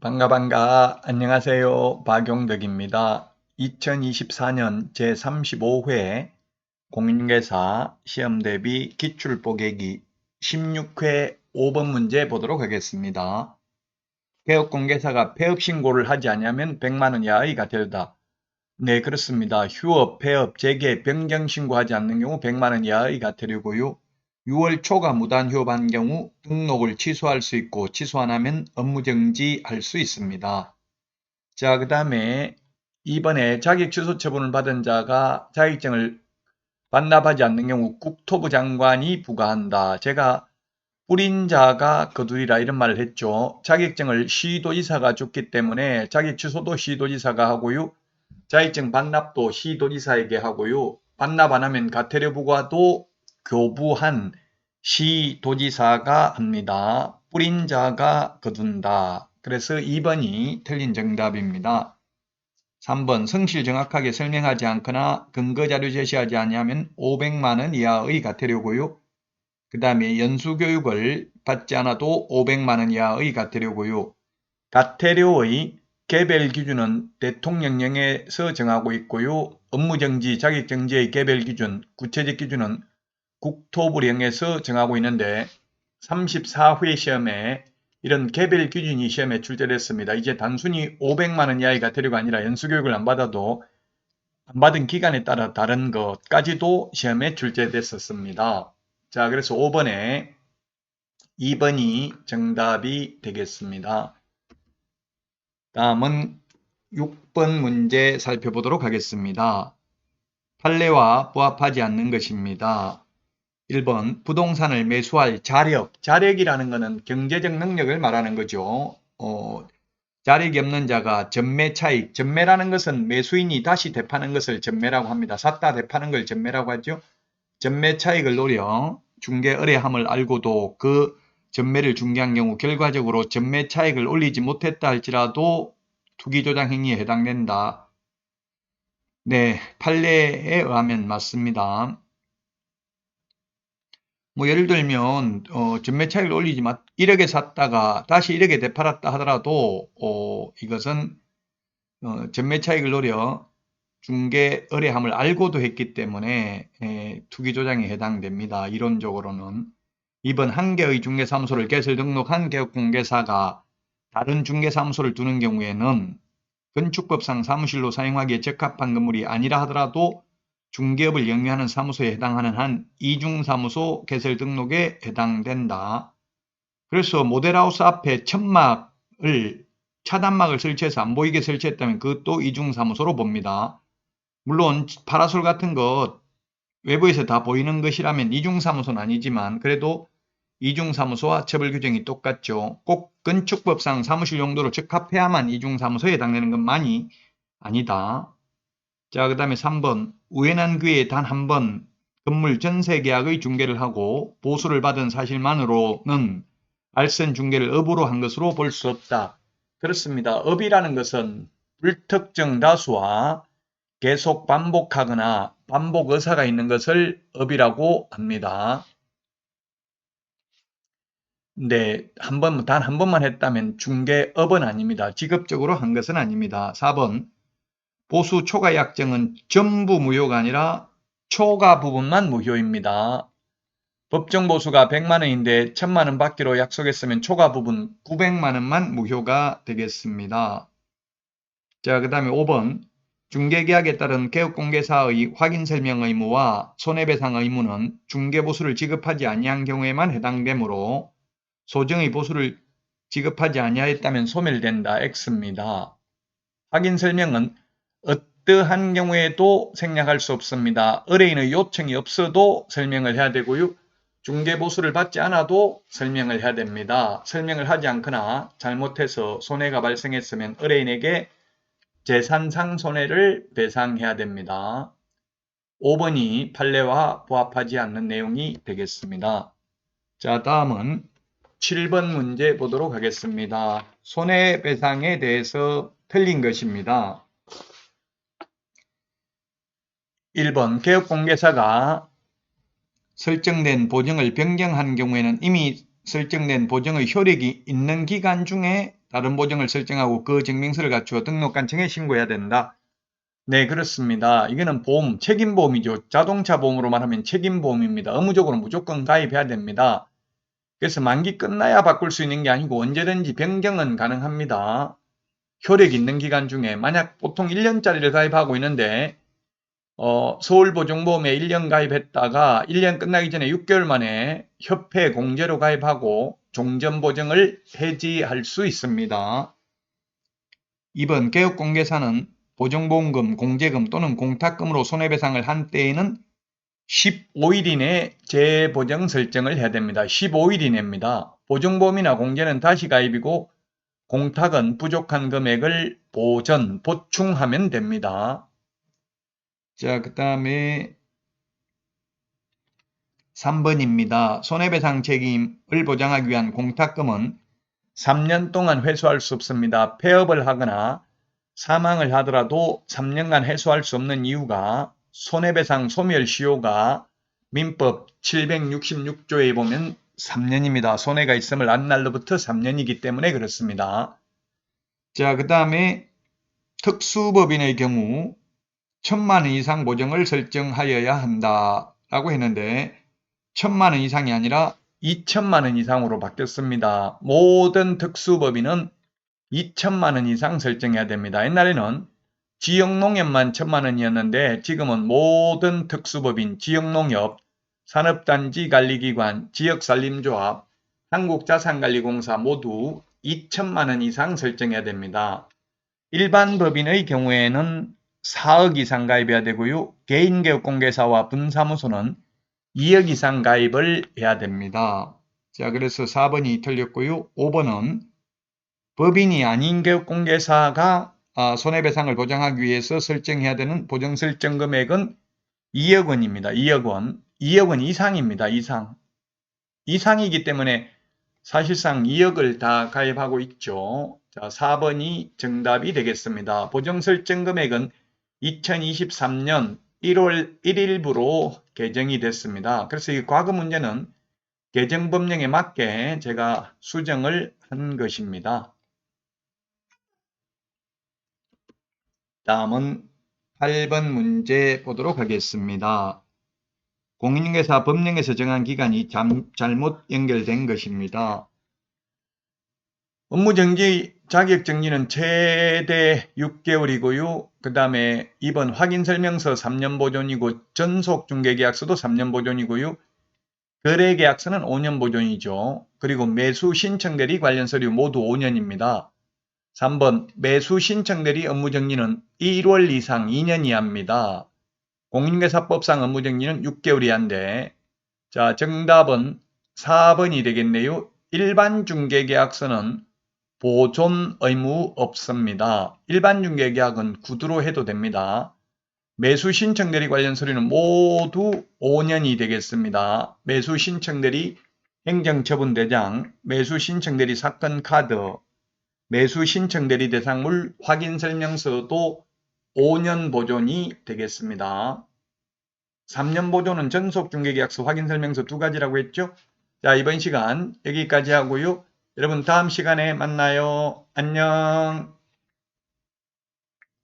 반가 반가 안녕하세요 박용덕입니다. 2024년 제35회 공인중개사 시험 대비 기출보개기 16회 5번 문제 보도록 하겠습니다. 개업공개사가 폐업신고를 하지 않으면 100만원 이하의 과태료다. 네 그렇습니다. 휴업, 폐업, 재개, 변경신고하지 않는 경우 100만원 이하의 과태료고요. 6월 초가 무단 휴업 한 경우 등록을 취소할 수 있고 취소 안 하면 업무정지 할 수 있습니다. 자, 그 다음에 이번에 자격 취소 처분을 받은 자가 자격증을 반납하지 않는 경우 국토부 장관이 부과한다. 제가 뿌린 자가 거두리라 이런 말을 했죠. 자격증을 시도지사가 줬기 때문에 자격 취소도 시도지사가 하고요. 자격증 반납도 시도지사에게 하고요. 반납 안 하면 가태료 부과도 교부한 시도지사가 합니다. 뿌린 자가 거둔다. 그래서 2번이 틀린 정답입니다. 3번 성실 정확하게 설명하지 않거나 근거자료 제시하지 않으면 500만원 이하의 가태료고요. 그 다음에 연수교육을 받지 않아도 500만원 이하의 가태료고요. 가태료의 개별 기준은 대통령령에서 정하고 있고요. 업무정지, 자격정지의 개별 기준, 구체적 기준은 국토부령에서 정하고 있는데 34회 시험에 이런 개별 기준이 시험에 출제됐습니다. 이제 단순히 500만원 이하의 가태료가 아니라 연수교육을 안 받아도 안 받은 기간에 따라 다른 것까지도 시험에 출제됐었습니다. 자, 그래서 5번에 2번이 정답이 되겠습니다. 다음은 6번 문제 살펴보도록 하겠습니다. 판례와 부합하지 않는 것입니다. 1번 부동산을 매수할 자력. 자력이라는 것은 경제적 능력을 말하는 거죠. 어, 자력이 없는 자가 전매 차익. 전매라는 것은 매수인이 다시 되파는 것을 전매라고 합니다. 샀다 되파는 걸 전매라고 하죠. 전매 차익을 노려 중개 의뢰함을 알고도 그 전매를 중개한 경우 결과적으로 전매 차익을 올리지 못했다 할지라도 투기 조장 행위에 해당된다. 네, 판례에 의하면 맞습니다. 뭐 예를 들면 어, 전매 차익을 올리지 마 1억에 샀다가 다시 1억에 되팔았다 하더라도 어, 이것은 어, 전매 차익을 노려 중개 의뢰함을 알고도 했기 때문에 에, 투기 조장에 해당됩니다. 이론적으로는 이번 한 개의 중개사무소를 개설 등록한 개업공개사가 다른 중개사무소를 두는 경우에는 건축법상 사무실로 사용하기에 적합한 건물이 아니라 하더라도 중개업을 영위하는 사무소에 해당하는 한 이중사무소 개설 등록에 해당된다. 그래서 모델하우스 앞에 천막을 차단막을 설치해서 안 보이게 설치했다면 그것도 이중사무소로 봅니다. 물론 파라솔 같은 것 외부에서 다 보이는 것이라면 이중사무소는 아니지만 그래도 이중사무소와 처벌 규정이 똑같죠. 꼭 건축법상 사무실 용도로 적합해야만 이중사무소에 해당되는 것만이 아니다. 자, 그 다음에 3번. 우연한 기회에 단 한 번 건물 전세 계약의 중개를 하고 보수를 받은 사실만으로는 알선 중개를 업으로 한 것으로 볼 수 없다. 그렇습니다. 업이라는 것은 불특정 다수와 계속 반복하거나 반복 의사가 있는 것을 업이라고 합니다. 네, 한 번, 단 한 번만 했다면 중개업은 아닙니다. 직업적으로 한 것은 아닙니다. 4번. 보수 초과 약정은 전부 무효가 아니라 초과 부분만 무효입니다. 법정 보수가 100만원인데 1000만원 받기로 약속했으면 초과 부분 900만원만 무효가 되겠습니다. 자, 그 다음에 5번. 중개계약에 따른 개업공개사의 확인설명 의무와 손해배상 의무는 중개보수를 지급하지 아니한 경우에만 해당되므로 소정의 보수를 지급하지 아니하였다면 소멸된다. X입니다. 확인설명은 어떠한 경우에도 생략할 수 없습니다. 의뢰인의 요청이 없어도 설명을 해야 되고요. 중개보수를 받지 않아도 설명을 해야 됩니다. 설명을 하지 않거나 잘못해서 손해가 발생했으면 의뢰인에게 재산상 손해를 배상해야 됩니다. 5번이 판례와 부합하지 않는 내용이 되겠습니다. 자 다음은 7번 문제 보도록 하겠습니다. 손해배상에 대해서 틀린 것입니다. 1번 개업공개사가 설정된 보증을 변경한 경우에는 이미 설정된 보증의 효력이 있는 기간 중에 다른 보증을 설정하고 그 증명서를 갖추어 등록관청에 신고해야 된다. 네, 그렇습니다. 이거는 보험, 책임보험이죠. 자동차 보험으로 말하면 책임보험입니다. 의무적으로 무조건 가입해야 됩니다. 그래서 만기 끝나야 바꿀 수 있는 게 아니고 언제든지 변경은 가능합니다. 효력 있는 기간 중에 만약 보통 1년짜리를 가입하고 있는데 어, 서울보증보험에 1년 가입했다가 1년 끝나기 전에 6개월 만에 협회 공제로 가입하고 종전보증을 해지할 수 있습니다. 2번 개업공개사는 보증보험금, 공제금 또는 공탁금으로 손해배상을 한 때에는 15일 이내 재보정 설정을 해야 됩니다. 15일 이내입니다. 보증보험이나 공제는 다시 가입이고 공탁은 부족한 금액을 보전, 보충하면 됩니다. 자, 그 다음에 3번입니다. 손해배상 책임을 보장하기 위한 공탁금은 3년 동안 회수할 수 없습니다. 폐업을 하거나 사망을 하더라도 3년간 회수할 수 없는 이유가 손해배상 소멸시효가 민법 766조에 보면 3년입니다. 손해가 있음을 안 날로부터 3년이기 때문에 그렇습니다. 자, 그 다음에 특수법인의 경우 천만 원 이상 보정을 설정하여야 한다 라고 했는데 천만 원 이상이 아니라 2천만 원 이상으로 바뀌었습니다. 모든 특수법인은 2천만 원 이상 설정해야 됩니다. 옛날에는 지역농협만 천만 원이었는데 지금은 모든 특수법인, 지역농협, 산업단지 관리기관, 지역산림조합, 한국자산관리공사 모두 2천만 원 이상 설정해야 됩니다. 일반 법인의 경우에는 4억 이상 가입해야 되고요. 개인개업공개사와 분사무소는 2억 이상 가입을 해야 됩니다. 자, 그래서 4번이 틀렸고요. 5번은 법인이 아닌 개업공개사가 아, 손해배상을 보장하기 위해서 설정해야 되는 보정 설정 금액은 2억 원입니다. 2억 원. 2억 원 이상입니다. 이상. 이상이기 때문에 사실상 2억을 다 가입하고 있죠. 자, 4번이 정답이 되겠습니다. 보정 설정 금액은 2023년 1월 1일부로 개정이 됐습니다. 그래서 이 과거 문제는 개정 법령에 맞게 제가 수정을 한 것입니다. 다음은 8번 문제 보도록 하겠습니다. 공인중개사 법령에서 정한 기간이 잠, 잘못 연결된 것입니다. 업무정지 자격정지는 최대 6개월이고요. 그 다음에 2번 확인 설명서 3년 보존이고 전속 중개 계약서도 3년 보존이고요. 거래 계약서는 5년 보존이죠. 그리고 매수 신청 대리 관련 서류 모두 5년입니다. 3번 매수 신청 대리 업무정지는 1월 이상 2년 이하입니다. 공인중개사법상 업무정지는 6개월 이하인데 자 정답은 4번이 되겠네요. 일반 중개계약서는 보존 의무 없습니다. 일반 중개계약은 구두로 해도 됩니다. 매수 신청 대리 관련 서류는 모두 5년이 되겠습니다. 매수 신청 대리 행정처분대장, 매수 신청 대리 사건 카드, 매수 신청 대리 대상물 확인 설명서도 5년 보존이 되겠습니다. 3년 보존은 전속 중개계약서 확인 설명서 두 가지라고 했죠? 자, 이번 시간 여기까지 하고요. 여러분 다음 시간에 만나요. 안녕.